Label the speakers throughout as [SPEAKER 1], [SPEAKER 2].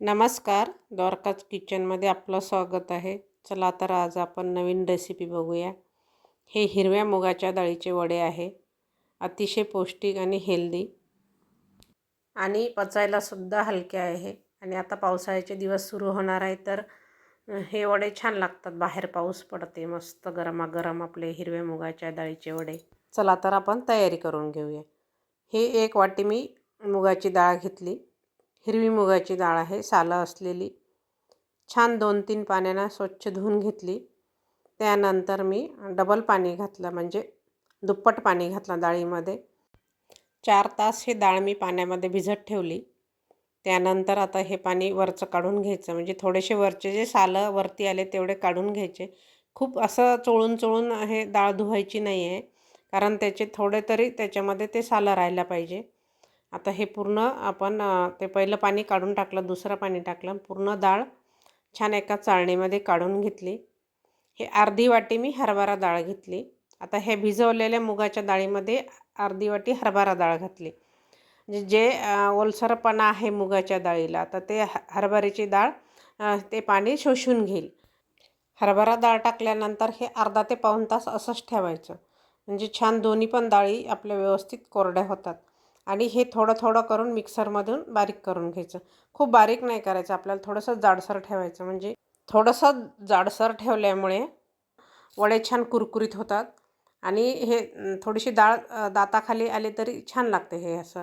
[SPEAKER 1] नमस्कार द्वारकाच किचनमध्ये आपलं स्वागत आहे. चला तर आज आपण नवीन रेसिपी बघूया. हे हिरव्या मुगाच्या डाळीचे वडे आहे. अतिशय पौष्टिक आणि हेल्दी आणि पचायलासुद्धा हलके आहे. आणि आता पावसाळ्याचे दिवस सुरू होणार आहे तर हे वडे छान लागतात. बाहेर पाऊस पडते मस्त गरमागरम आपले हिरव्या मुगाच्या डाळीचे वडे. चला तर आपण तयारी करून घेऊया. हे एक वाटी मी मुगाची डाळ घेतली. हिरवी मुगाची डाळ आहे सालं असलेली. छान दोन तीन पाण्यानं स्वच्छ धुवून घेतली. त्यानंतर मी डबल पाणी घातलं म्हणजे दुप्पट पाणी घातलं डाळीमध्ये. चार तास हे डाळ मी पाण्यामध्ये भिजत ठेवली. त्यानंतर आता हे पाणी वरचं काढून घ्यायचं म्हणजे थोडेसे वरचे जे सालं वरती आले तेवढे काढून घ्यायचे. खूप असं चोळून चोळून हे डाळ धुवायची नाही आहे कारण त्याचे थोडे तरी त्याच्यामध्ये ते सालं राहायला पाहिजे. आता हे पूर्ण आपण ते पहिलं पाणी काढून टाकलं दुसरं पाणी टाकलं पूर्ण डाळ छान एका चाळणीमध्ये काढून घेतली. हे अर्धी वाटी मी हरभरा डाळ घेतली. आता हे भिजवलेल्या मुगाच्या डाळीमध्ये अर्धी वाटी हरभरा डाळ घातली. म्हणजे जे ओलसरपणा आहे मुगाच्या डाळीला तर ते ह हरभऱ्याची डाळ ते पाणी शोषून घेईल. हरभरा डाळ टाकल्यानंतर हे अर्धा ते पाऊण तास असंच ठेवायचं. म्हणजे छान दोन्ही पण डाळी आपल्या व्यवस्थित कोरड्या होतात. आणि हे थोडं थोडं करून मिक्सरमधून बारीक करून घ्यायचं. खूप बारीक नाही करायचं आपल्याला थोडंसं जाडसर ठेवायचं. म्हणजे थोडंसं जाडसर ठेवल्यामुळे वडे छान कुरकुरीत होतात. आणि हे थोडीशी डाळ दाताखाली आली तरी छान लागते हे असं.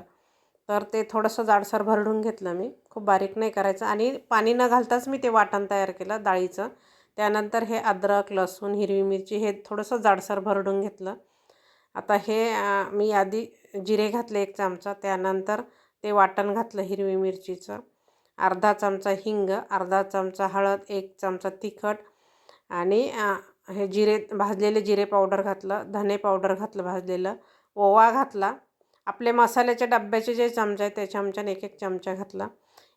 [SPEAKER 1] तर ते थोडंसं जाडसर भरडून घेतलं मी. खूप बारीक नाही करायचं. आणि पाणी न घालताच मी ते वाटण तयार केलं डाळीचं. त्यानंतर हे अद्रक लसूण हिरवी मिरची हे थोडंसं जाडसर भरडून घेतलं. आता हे मी आधी जिरे घातले एक चमचा त्यानंतर ते वाटण घातलं हिरवी मिरचीचं. अर्धा चमचा हिंग अर्धा चमचा हळद एक चमचा तिखट आणि हे जिरे भाजलेले जिरे पावडर घातलं धने पावडर घातलं भाजलेलं ओवा घातला. आपले मसाल्याच्या डब्याचे जे चमचे आहेत त्या चमच्याने एक एक चमचा घातला.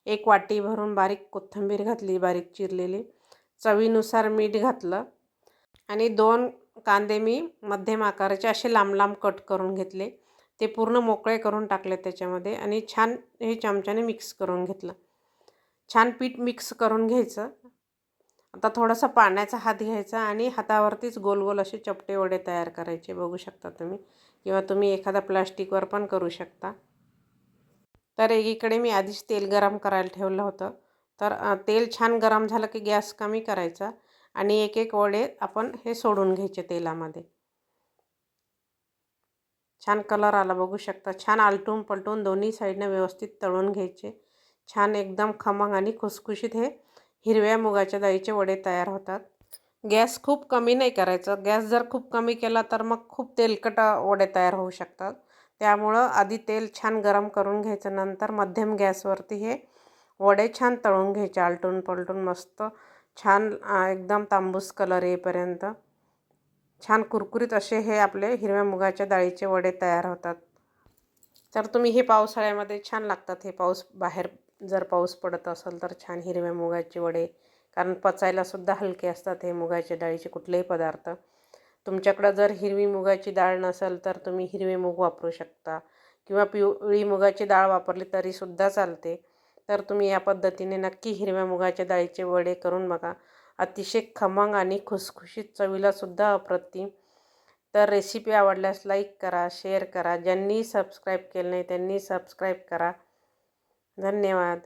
[SPEAKER 1] एक वाटी भरून बारीक कोथिंबीर घातली बारीक चिरलेली. चवीनुसार मीठ घातलं आणि दोन कांदे मी मध्यम आकाराचे असे लांब लांब कट करून घेतले. ते पूर्ण मोकळे करून टाकले त्याच्यामध्ये आणि छान हे चमच्याने मिक्स करून घेतलं. छान पीठ मिक्स करून घ्यायचं. आता थोडासा पाण्याचा हात घ्यायचा आणि हातावरतीच गोल गोल असे चपटे वडे तयार करायचे बघू शकता तुम्ही. किंवा तुम्ही एखादा प्लास्टिकवर पण करू शकता. तर एकीकडे मी आधीच तेल गरम करायला ठेवलं होतं. तर तेल छान गरम झालं की गॅस कमी करायचा आणि एक एक वडे आपण हे सोडून घ्यायचे तेलामध्ये. छान कलर आला बघू शकता. छान आलटून पलटून दोन्ही साईडनं व्यवस्थित तळून घ्यायचे. छान एकदम खमंग आणि खुसखुशीत हे हिरव्या मुगाच्या डाळीचे वडे तयार होतात. गॅस खूप कमी नाही करायचं. गॅस जर खूप कमी केला तर मग खूप तेलकट वडे तयार होऊ शकतात. त्यामुळं आधी तेल छान गरम करून घ्यायचं नंतर मध्यम गॅसवरती हे वडे छान तळून घ्यायचे आलटून पलटून मस्त. छान एकदम तांबूस कलर येईपर्यंत. छान कुरकुरीत असे हे आपले हिरव्या मुगाच्या डाळीचे वडे तयार होतात. तर तुम्ही हे पावसाळ्यामध्ये छान लागतात हे पाऊस बाहेर जर पाऊस पडत असेल तर छान हिरव्या मुगाचे वडे. कारण पचायलासुद्धा हलके असतात हे मुगाच्या डाळीचे कुठलेही पदार्थ. तुमच्याकडं जर हिरवी मुगाची डाळ नसेल तर तुम्ही हिरवे मूग वापरू शकता. किंवा पिवळी मुगाची डाळ वापरली तरीसुद्धा चालते. तर तुम्ही या पद्धतीने नक्की हिरव्या मुगाच्या डाळीचे वडे करून बघा. अतिशय खमंग आणि खुसखुशीत चवीलासुद्धा अप्रतिम. तर रेसिपी आवडल्यास लाईक करा शेअर करा. ज्यांनी सबस्क्राईब केलं नाही त्यांनी सबस्क्राईब करा. धन्यवाद.